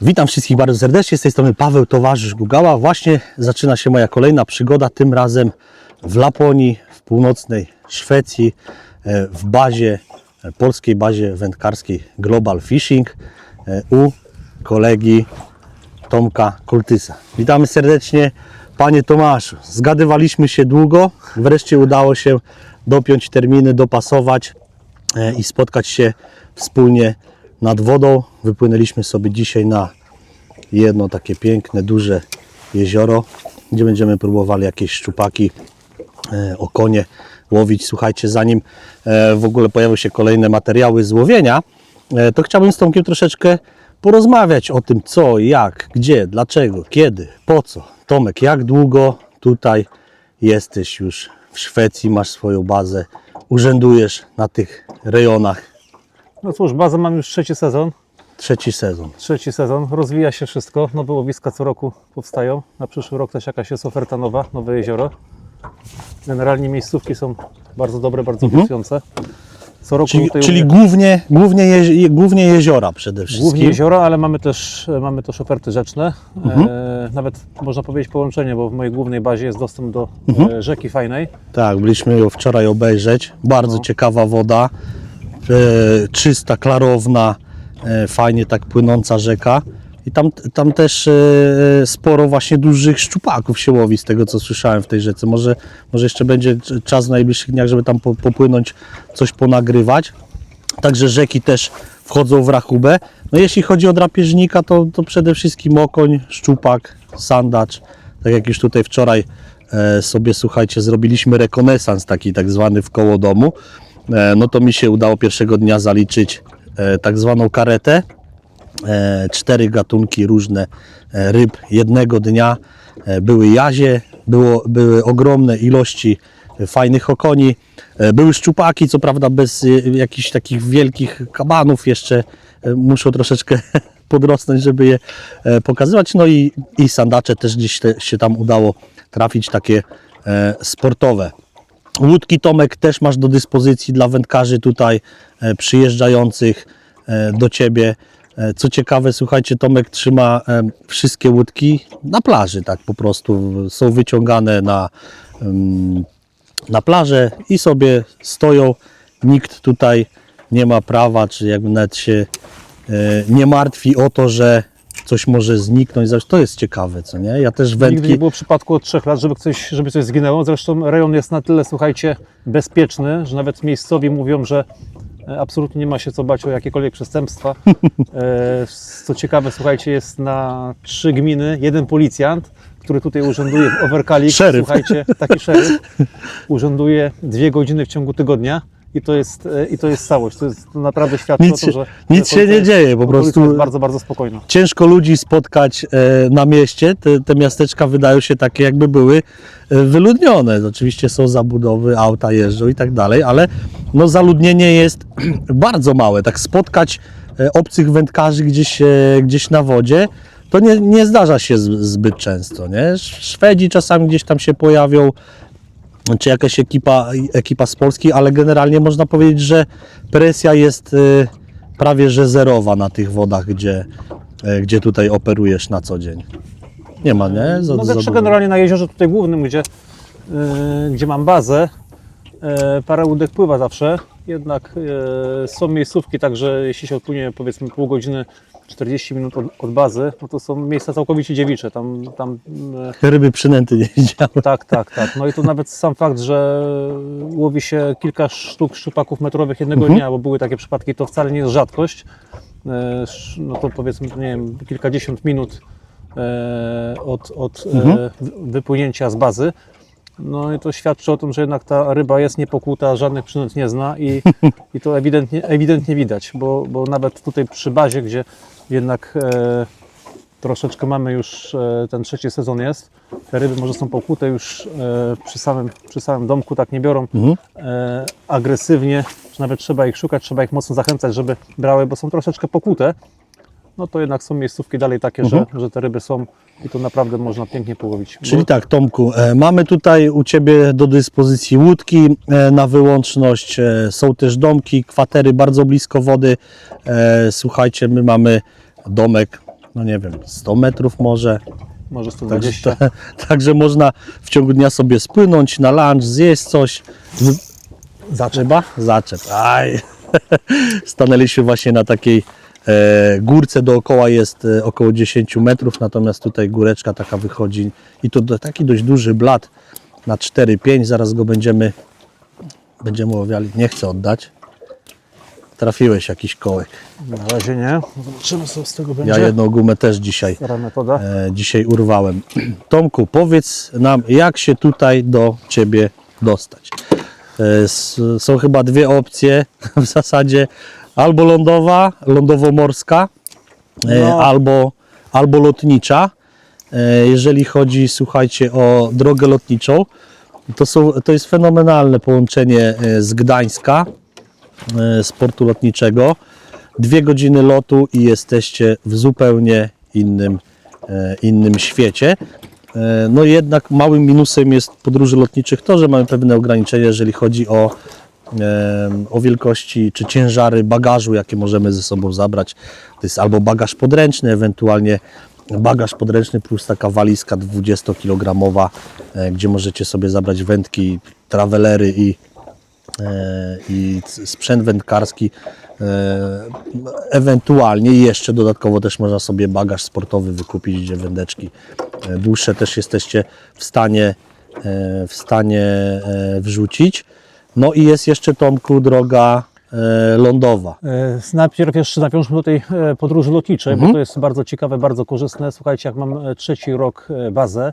Witam wszystkich bardzo serdecznie, z tej strony Paweł Towarzysz Gugała. Właśnie zaczyna się moja kolejna przygoda, tym razem w Laponii, w północnej Szwecji, e, w bazie, e, polskiej bazie wędkarskiej Global Fishing e, u kolegi Tomka Kultysa. Witamy serdecznie. Panie Tomaszu, zgadywaliśmy się długo, wreszcie udało się dopiąć terminy, dopasować i spotkać się wspólnie nad wodą. Wypłynęliśmy sobie dzisiaj na jedno takie piękne, duże jezioro, gdzie będziemy próbowali jakieś szczupaki, e, okonie łowić. Słuchajcie, zanim e, w ogóle pojawią się kolejne materiały z łowienia, e, to chciałbym z Tomkiem troszeczkę porozmawiać o tym, co, jak, gdzie, dlaczego, kiedy, po co. Tomek, jak długo tutaj jesteś już w Szwecji, masz swoją bazę, urzędujesz na tych rejonach. No cóż, bazę mam już trzeci sezon. Trzeci sezon. Trzeci sezon, rozwija się wszystko. Nowe łowiska co roku powstają. Na przyszły rok też jakaś jest oferta nowa, nowe jezioro. Generalnie miejscówki są bardzo dobre, bardzo obiecujące. Co roku Czyli, czyli głównie, głównie, głównie jeziora przede wszystkim. głównie jeziora, ale mamy też, mamy też oferty rzeczne. Mhm. E, nawet można powiedzieć połączenie, bo w mojej głównej bazie jest dostęp do Mhm. e, rzeki fajnej. Tak, byliśmy ją wczoraj obejrzeć. Bardzo No. ciekawa woda, e, czysta, klarowna, e, fajnie tak płynąca rzeka. I tam, tam też e, sporo właśnie dużych szczupaków się łowi z tego co słyszałem w tej rzece. Może, może jeszcze będzie czas w najbliższych dniach, żeby tam po, popłynąć, coś ponagrywać. Także rzeki też wchodzą w rachubę. No jeśli chodzi o drapieżnika, to, to przede wszystkim okoń, szczupak, sandacz. Tak jak już tutaj wczoraj e, sobie, słuchajcie, zrobiliśmy rekonesans taki tak zwany w koło domu. E, no to mi się udało pierwszego dnia zaliczyć e, tak zwaną karetę. E, cztery gatunki różne ryb jednego dnia. Były jazie, było, były ogromne ilości fajnych okoni. Były szczupaki, co prawda bez jakichś takich wielkich kabanów jeszcze. Muszą troszeczkę podrosnąć, żeby je pokazywać. No i, i sandacze też gdzieś te, się tam udało trafić, takie sportowe. Łódki Tomek też masz do dyspozycji dla wędkarzy tutaj e, przyjeżdżających e, do Ciebie. E, Co ciekawe, słuchajcie, Tomek trzyma wszystkie łódki na plaży, tak po prostu są wyciągane na, na plażę i sobie stoją. Nikt tutaj nie ma prawa, czy jakby nawet się nie martwi o to, że coś może zniknąć. To jest ciekawe, co nie? Ja też Nigdy wędki... nie było przypadku od trzech lat, żeby coś, żeby coś zginęło. Zresztą rejon jest na tyle, słuchajcie, bezpieczny, że nawet miejscowi mówią, że e, absolutnie nie ma się co bać o jakiekolwiek przestępstwa. E, Co ciekawe, słuchajcie, jest na trzy gminy jeden policjant, który tutaj urzęduje w Overkalik. Szeryf. Słuchajcie, taki szeryf urzęduje dwie godziny w ciągu tygodnia. I to, jest, e, I to jest całość. To, jest, naprawdę świadczy Nic o tym, że nic że się nie policja- dzieje, po prostu- jest bardzo, bardzo spokojna. ciężko ludzi spotkać e, na mieście. Te, te miasteczka wydają się takie, jakby były e, wyludnione. Oczywiście są zabudowy, auta jeżdżą i tak dalej, ale no, zaludnienie jest bardzo małe. Tak spotkać e, obcych wędkarzy gdzieś, gdzieś na wodzie. To nie, nie zdarza się zbyt często. Nie? Szwedzi czasami gdzieś tam się pojawią, czy jakaś ekipa, ekipa z Polski, ale generalnie można powiedzieć, że presja jest y, prawie że zerowa na tych wodach, gdzie, y, gdzie tutaj operujesz na co dzień. Nie ma, nie? Za, No za dużo. generalnie na jeziorze tutaj głównym, gdzie, yy, gdzie mam bazę, yy, parę łódek pływa zawsze, jednak yy, są miejscówki, także jeśli się odpłynie powiedzmy pół godziny, 40 minut od, od bazy, no to są miejsca całkowicie dziewicze, tam, tam Ryby przynęty nie widziałem. tak, tak, tak. No i to nawet sam fakt, że łowi się kilka sztuk szczupaków metrowych jednego Mhm. dnia, bo były takie przypadki, to wcale nie jest rzadkość. E, No to powiedzmy, nie wiem, kilkadziesiąt minut e, od, od e, Mhm. wy- wypłynięcia z bazy. No i to świadczy o tym, że jednak ta ryba jest niepokłuta, żadnych przynęt nie zna i, i to ewidentnie, ewidentnie widać, bo, bo nawet tutaj przy bazie, gdzie jednak e, troszeczkę mamy już, e, ten trzeci sezon jest, te ryby może są pokłute już e, przy samym, przy samym domku, tak nie biorą Mhm. e, agresywnie, że nawet trzeba ich szukać, trzeba ich mocno zachęcać, żeby brały, bo są troszeczkę pokłute. No to jednak są miejscówki dalej takie, że, że te ryby są i to naprawdę można pięknie połowić. Czyli Bo- tak, Tomku, e, mamy tutaj u Ciebie do dyspozycji łódki e, na wyłączność, e, są też domki, kwatery bardzo blisko wody. Słuchajcie, my mamy domek no nie wiem, 100 metrów może. Może Także, 120. także można w ciągu dnia sobie spłynąć na lunch, zjeść coś. Zaczep? Zaczep. Aj. Stanęliśmy właśnie na takiej górce, dookoła jest e, około 10 metrów, natomiast tutaj góreczka taka wychodzi i to taki dość duży blat na 4-5, zaraz go będziemy będziemy omawiali. Nie chcę oddać. Trafiłeś jakiś kołek. Na razie nie. Zobaczymy co z tego będzie. Ja jedną gumę też dzisiaj e, dzisiaj urwałem. Tomku, powiedz nam, jak się tutaj do Ciebie dostać? E, s- są chyba dwie opcje w zasadzie, albo lądowa, lądowo-morska, e, No. albo, albo lotnicza. E, jeżeli chodzi, słuchajcie, o drogę lotniczą, to, są, to jest fenomenalne połączenie e, z Gdańska, z portu lotniczego. Dwie godziny lotu i jesteście w zupełnie innym, innym świecie. No jednak małym minusem jest podróży lotniczych to, że mamy pewne ograniczenia, jeżeli chodzi o, o wielkości czy ciężary bagażu, jakie możemy ze sobą zabrać. To jest albo bagaż podręczny, ewentualnie bagaż podręczny plus taka walizka 20-kilogramowa, e, gdzie możecie sobie zabrać wędki, travelery i, e, i sprzęt wędkarski. E, Ewentualnie jeszcze dodatkowo też można sobie bagaż sportowy wykupić, gdzie wędeczki dłuższe też jesteście w stanie, w stanie wrzucić. No i jest jeszcze Tomku droga e, lądowa. E, Najpierw jeszcze nawiążmy do tej e, podróży lotniczej, Mhm. bo to jest bardzo ciekawe, bardzo korzystne. Słuchajcie, jak mam trzeci rok bazę,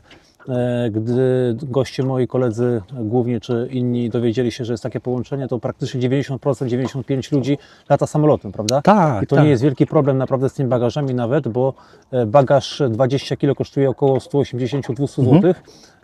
gdy goście moi, koledzy głównie czy inni dowiedzieli się, że jest takie połączenie, to praktycznie 90%, 95% ludzi lata samolotem, prawda? Tak, I to tak. nie jest wielki problem naprawdę z tymi bagażami nawet, bo bagaż 20 kg kosztuje około 180-200 Mhm. zł.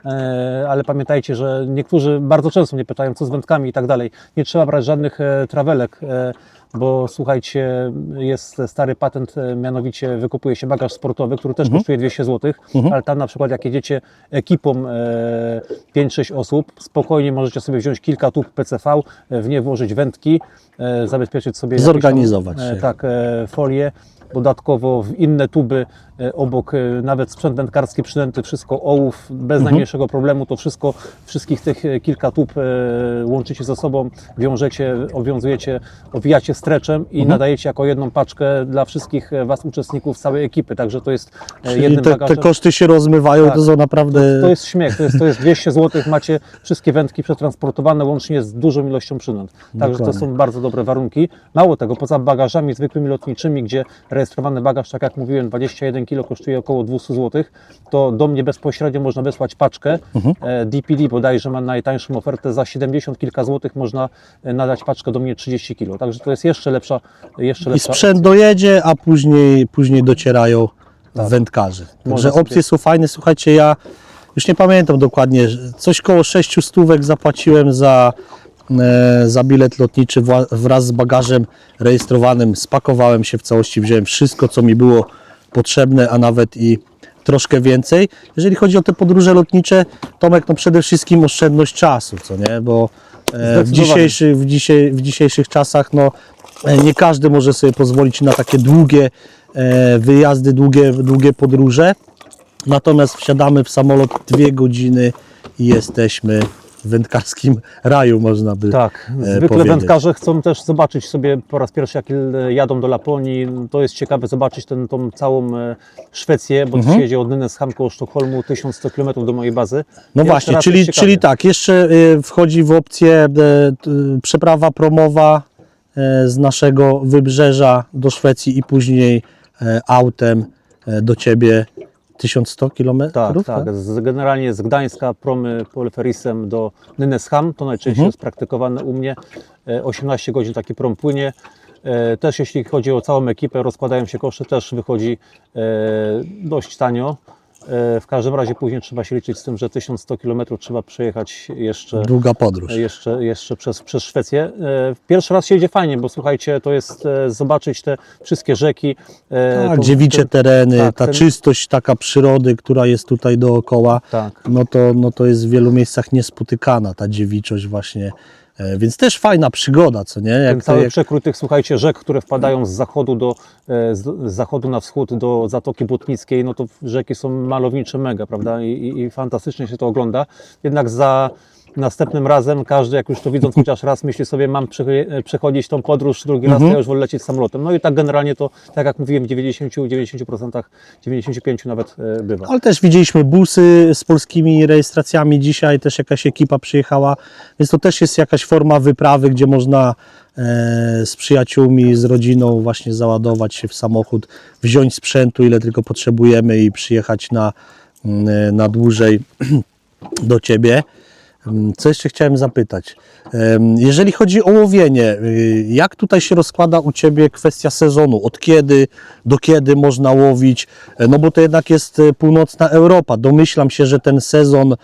E, Ale pamiętajcie, że niektórzy bardzo często mnie pytają, co z wędkami i tak dalej. Nie trzeba brać żadnych e, trawelek, e, bo słuchajcie, jest stary patent, mianowicie wykupuje się bagaż sportowy, który też kosztuje 200 zł, ale tam na przykład jak jedziecie ekipą e, 5-6 osób, spokojnie możecie sobie wziąć kilka tub PCV, w nie włożyć wędki, zabezpieczyć sobie jakieś Zorganizować się. Tak, folię, dodatkowo w inne tuby obok, e, nawet sprzęt wędkarski przynęty, wszystko ołów, bez Mhm. najmniejszego problemu, to wszystko, wszystkich tych e, kilka tub e, łączycie ze sobą, wiążecie, owiązujecie, owijacie streczem i Mhm. nadajecie jako jedną paczkę dla wszystkich e, Was uczestników całej ekipy, także to jest e, Czyli jednym te, te koszty się rozmywają, Tak. to są naprawdę... To jest śmiech, to jest, to jest 200 zł, macie wszystkie wędki przetransportowane łącznie z dużą ilością przynęt. Także to są bardzo dobre warunki. Mało tego, poza bagażami zwykłymi lotniczymi, gdzie rejestrowany bagaż, tak jak mówiłem, 21 kg kosztuje około 200 zł, to do mnie bezpośrednio można wysłać paczkę. Mhm. E, DPD bodajże ma najtańszą ofertę, za 70 kilka złotych można e, nadać paczkę do mnie 30 kg. Także to jest jeszcze lepsza, jeszcze I lepsza sprzęt dojedzie, a później, później docierają wędkarze. Także Tak. Można sobie- opcje są fajne. Słuchajcie, ja już nie pamiętam dokładnie, coś koło 6 stówek zapłaciłem za, e, za bilet lotniczy wraz z bagażem rejestrowanym. Spakowałem się w całości, wziąłem wszystko, co mi było potrzebne, a nawet i troszkę więcej. Jeżeli chodzi o te podróże lotnicze, Tomek, no przede wszystkim oszczędność czasu, co nie, bo e, w, Zdecydowanie. dzisiejszy, w, dzisiaj, w dzisiejszych czasach no, e, nie każdy może sobie pozwolić na takie długie e, wyjazdy, długie, długie podróże. Natomiast wsiadamy w samolot dwie godziny i jesteśmy wędkarskim raju, można by Tak, e, zwykle powiedzieć. wędkarze chcą też zobaczyć sobie po raz pierwszy, jak e, jadą do Laponii. To jest ciekawe zobaczyć ten, tą całą e, Szwecję, bo Mhm. to się jedzie od Nynäshamn koło Sztokholmu, 1100 km do mojej bazy. No Pierwszy właśnie, czyli, czyli tak, jeszcze y, wchodzi w opcję e, przeprawa promowa e, z naszego wybrzeża do Szwecji i później e, autem e, do Ciebie 1100 km? Tak, tak. Z, generalnie z Gdańska promy Polyferisem do Nynäshamn, to najczęściej Mhm. jest praktykowane u mnie. E, 18 godzin taki prom płynie. E, Też jeśli chodzi o całą ekipę, rozkładają się koszty, też wychodzi e, dość tanio. E, W każdym razie później trzeba się liczyć z tym, że 1100 km trzeba przejechać jeszcze Długa podróż. jeszcze, jeszcze przez, przez Szwecję. E, Pierwszy raz się jedzie fajnie, bo słuchajcie, to jest e, zobaczyć te wszystkie rzeki. Tak, dziewicze ten- tereny, tak, ta ten- czystość taka przyrody, która jest tutaj dookoła, Tak. no to, no to jest w wielu miejscach niespotykana ta dziewiczość właśnie Więc też fajna przygoda, co nie? Ten Jak to, cały jak, przekrój tych, słuchajcie, rzek, które wpadają z zachodu, do, e, z zachodu na wschód do Zatoki Błotnickiej, no to rzeki są malownicze mega, prawda? I, i, I fantastycznie się to ogląda. Jednak za następnym razem każdy, jak już to widząc chociaż raz, myśli sobie, mam przecho- przechodzić tą podróż drugi raz, to ja już wolę lecieć samolotem. No i tak generalnie to, tak jak mówiłem, w 90, 90%, 95% nawet e, bywa. ale też widzieliśmy busy z polskimi rejestracjami dzisiaj, też jakaś ekipa przyjechała, więc to też jest jakaś forma wyprawy, gdzie można e, z przyjaciółmi, z rodziną właśnie załadować się w samochód, wziąć sprzętu ile tylko potrzebujemy i przyjechać na, mm, na dłużej do Ciebie. Co jeszcze chciałem zapytać? Jeżeli chodzi o łowienie, y, jak tutaj się rozkłada u Ciebie kwestia sezonu? Od kiedy do kiedy można łowić? E, No bo to jednak jest e, północna Europa. Domyślam się, że ten sezon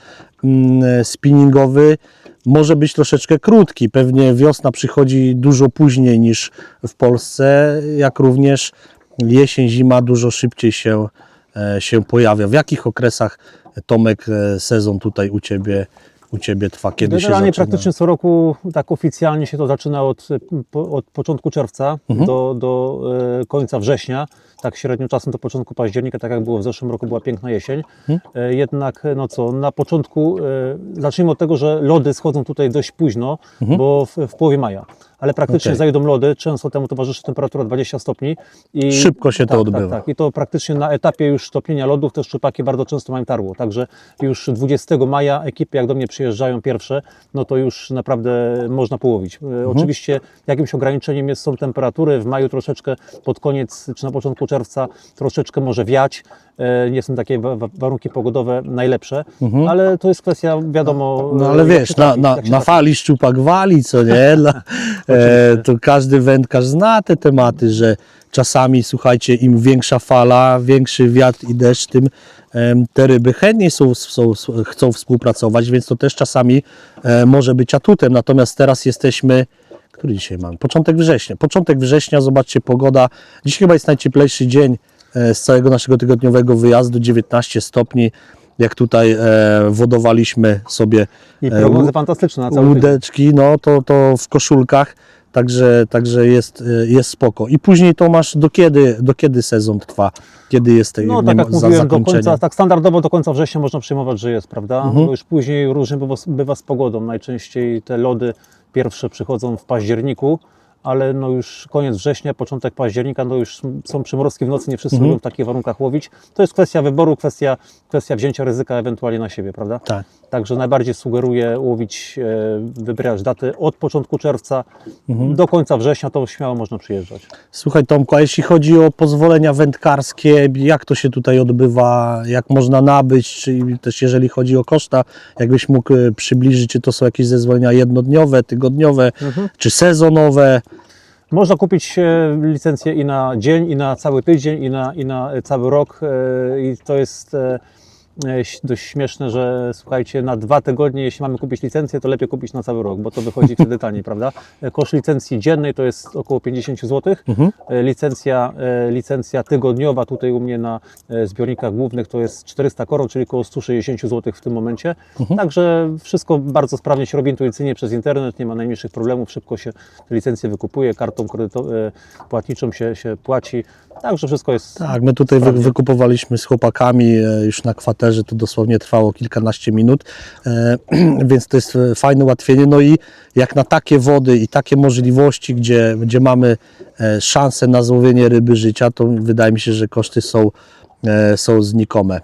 mm, spinningowy może być troszeczkę krótki. Pewnie wiosna przychodzi dużo później niż w Polsce, jak również jesień, zima dużo szybciej się, e, się pojawia. W jakich okresach, Tomek, e, sezon tutaj u Ciebie, u ciebie trwa? Kiedy się Generalnie zaczyna? praktycznie co roku, tak oficjalnie się to zaczyna od, po- od początku czerwca Mhm. do, do e, końca września. Tak średnio czasem do początku października, tak jak było w zeszłym roku, była piękna jesień. Mhm. E, Jednak, e, no co, na początku, e, zacznijmy od tego, że lody schodzą tutaj dość późno, bo w, w połowie maja. Ale praktycznie. Okej. zajdą lody, często temu towarzyszy temperatura 20 stopni. I Szybko się to tak, odbywa. Tak, tak. I to praktycznie na etapie już topnienia lodów te szczupaki bardzo często mają tarło. Także już 20 maja ekipy, jak do mnie przyjeżdżają pierwsze, no to już naprawdę można połowić. E, Mhm. Oczywiście jakimś ograniczeniem jest, są temperatury. W maju troszeczkę pod koniec czy na początku czerwca troszeczkę może wiać. E, Nie są takie wa- wa- warunki pogodowe najlepsze, ale to jest kwestia, wiadomo. Mhm. No e, ale wiesz, na, trafi, na, na trafi. fali szczupak wali, co nie? Dla, e, to każdy wędkarz zna te tematy, że czasami, słuchajcie, im większa fala, większy wiatr i deszcz, tym te ryby chętniej są, są, chcą współpracować, więc to też czasami e, może być atutem. Natomiast teraz jesteśmy, który dzisiaj mamy? Początek września. Początek września, zobaczcie, pogoda. Dziś chyba jest najcieplejszy dzień z całego naszego tygodniowego wyjazdu, 19 stopni. Jak tutaj e, wodowaliśmy sobie I e, prognozy fantastyczne na cały łódeczki, no to, to w koszulkach, także, także jest, jest spoko. I później to masz do kiedy, do kiedy sezon trwa, kiedy jest tej, No tak jak za mówiłem, do końca, tak standardowo do końca września można przyjmować, że jest, prawda? Mhm. Bo już później różnie bywa, bywa z pogodą. Najczęściej te lody pierwsze przychodzą w październiku, ale no już koniec września, początek października, no już są przymrozki w nocy, nie wszyscy Mhm. lubią w takich warunkach łowić. To jest kwestia wyboru, kwestia, kwestia wzięcia ryzyka ewentualnie na siebie, prawda? Tak. Także najbardziej sugeruję łowić, e, wybierać daty od początku czerwca Mhm. do końca września, to śmiało można przyjeżdżać. Słuchaj Tomku, a jeśli chodzi o pozwolenia wędkarskie, jak to się tutaj odbywa, jak można nabyć, czy też jeżeli chodzi o koszta, jakbyś mógł e, przybliżyć, czy to są jakieś zezwolenia jednodniowe, tygodniowe, Mhm. czy sezonowe? Można kupić e, licencję i na dzień, i na cały tydzień, i na, i na cały rok. I to jest dość śmieszne, że słuchajcie, na dwa tygodnie, jeśli mamy kupić licencję, to lepiej kupić na cały rok, bo to wychodzi wtedy taniej, prawda? Koszt licencji dziennej to jest około 50 zł. E, Licencja, e, licencja tygodniowa tutaj u mnie na e, zbiornikach głównych to jest 400 koron, czyli około 160 zł w tym momencie. Także wszystko bardzo sprawnie się robi intuicyjnie przez internet, nie ma najmniejszych problemów, szybko się te licencje wykupuje, kartą płatniczą się, się płaci. Także wszystko jest Tak, my tutaj wy, wykupowaliśmy z chłopakami już na kwaterze, to dosłownie trwało kilkanaście minut, e, więc to jest e, fajne ułatwienie. No i jak na takie wody i takie możliwości, gdzie, gdzie mamy e, szansę na złowienie ryby życia, to wydaje mi się, że koszty są, są znikome.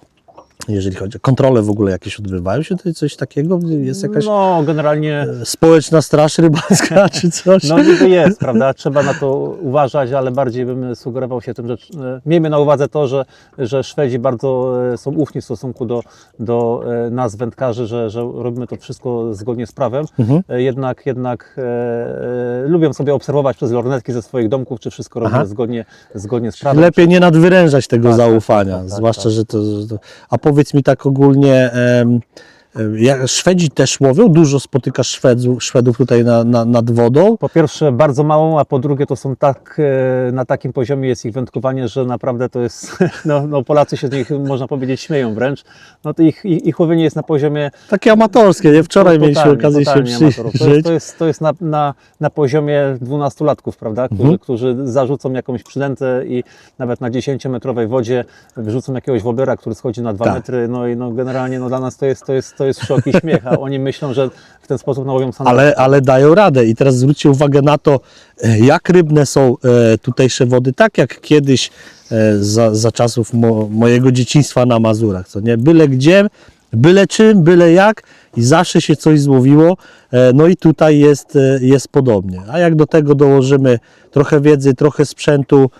Jeżeli chodzi o kontrole w ogóle jakieś odbywają się tutaj coś takiego? Jest jakaś No, generalnie społeczna straż rybacka czy coś? No niby jest, prawda? Trzeba na to uważać, ale bardziej bym sugerował się tym, że e, miejmy na uwadze to, że, że Szwedzi bardzo e, są ufni w stosunku do, do e, nas wędkarzy, że, że robimy to wszystko zgodnie z prawem. E, Jednak, jednak e, e, lubią sobie obserwować przez lornetki ze swoich domków, czy wszystko robimy Aha. zgodnie, zgodnie z prawem. Lepiej nie nadwyrężać tego Tak, tak, zaufania, tak, tak, zwłaszcza, tak. że to, że to... Powiedz mi tak ogólnie, Szwedzi też łowią? Dużo spotykasz Szwedów, Szwedów tutaj na, na, nad wodą? Po pierwsze bardzo mało, a po drugie to są tak, e, na takim poziomie jest ich wędkowanie, że naprawdę to jest, no, no Polacy się z nich można powiedzieć śmieją wręcz. No to ich, ich, ich łowienie jest na poziomie Takie amatorskie, nie? Wczoraj Totalnie, mieliśmy okazję się amatorów. To jest, przyjrzeć. to jest, to jest na, na, na poziomie dwunastolatków, prawda? Którzy, Mhm. którzy zarzucą jakąś przynętę i nawet na 10-metrowej wodzie wyrzucą jakiegoś woblera, który schodzi na 2 Tak. metry. No i no, generalnie no, dla nas to jest, to, jest, to jest szok i śmiech, a oni myślą, że w ten sposób nałowią sam. Ale, ale dają radę. I teraz zwróćcie uwagę na to, e, jak rybne są e, tutejsze wody, tak jak kiedyś e, za, za czasów mo, mojego dzieciństwa na Mazurach. Co nie? Byle gdzie, byle czym, byle jak i zawsze się coś złowiło. No i tutaj jest, jest podobnie. A jak do tego dołożymy trochę wiedzy, trochę sprzętu,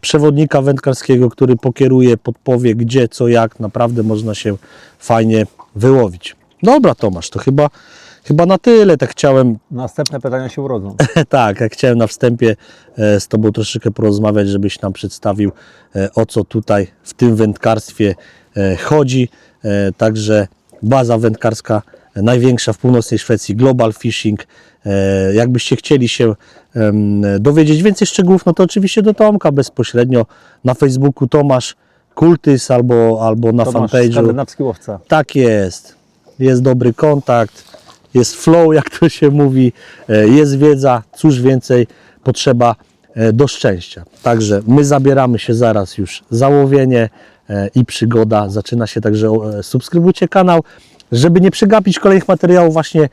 przewodnika wędkarskiego, który pokieruje, podpowie gdzie, co, jak, naprawdę można się fajnie wyłowić. Dobra Tomasz, to chyba, chyba na tyle. Tak chciałem Następne pytania się urodzą. tak, jak chciałem na wstępie e, z Tobą troszeczkę porozmawiać, żebyś nam przedstawił e, o co tutaj w tym wędkarstwie e, chodzi. Także baza wędkarska największa w północnej Szwecji, Global Fishing. Jakbyście chcieli się dowiedzieć więcej szczegółów, no to oczywiście do Tomka bezpośrednio na Facebooku Tomasz Kultys albo, albo na Tomasz, fanpage'u. skandynawski łowca. Tak jest. Jest dobry kontakt, jest flow, jak to się mówi, e, jest wiedza, cóż więcej potrzeba e, do szczęścia. Także my zabieramy się zaraz już za łowienie e, i przygoda zaczyna się, także subskrybujcie kanał, żeby nie przegapić kolejnych materiałów właśnie,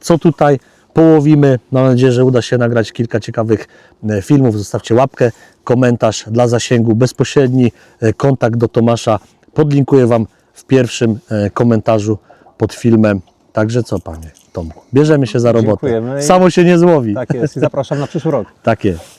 co tutaj połowimy. Mam nadzieję, że uda się nagrać kilka ciekawych e, filmów. Zostawcie łapkę, komentarz dla zasięgu, bezpośredni e, kontakt do Tomasza. Podlinkuję Wam w pierwszym e, komentarzu pod filmem. Także co, panie Tomku? Bierzemy się za robotę. Dziękujemy. Samo się nie złowi. Tak jest i zapraszam na przyszły rok. Tak jest.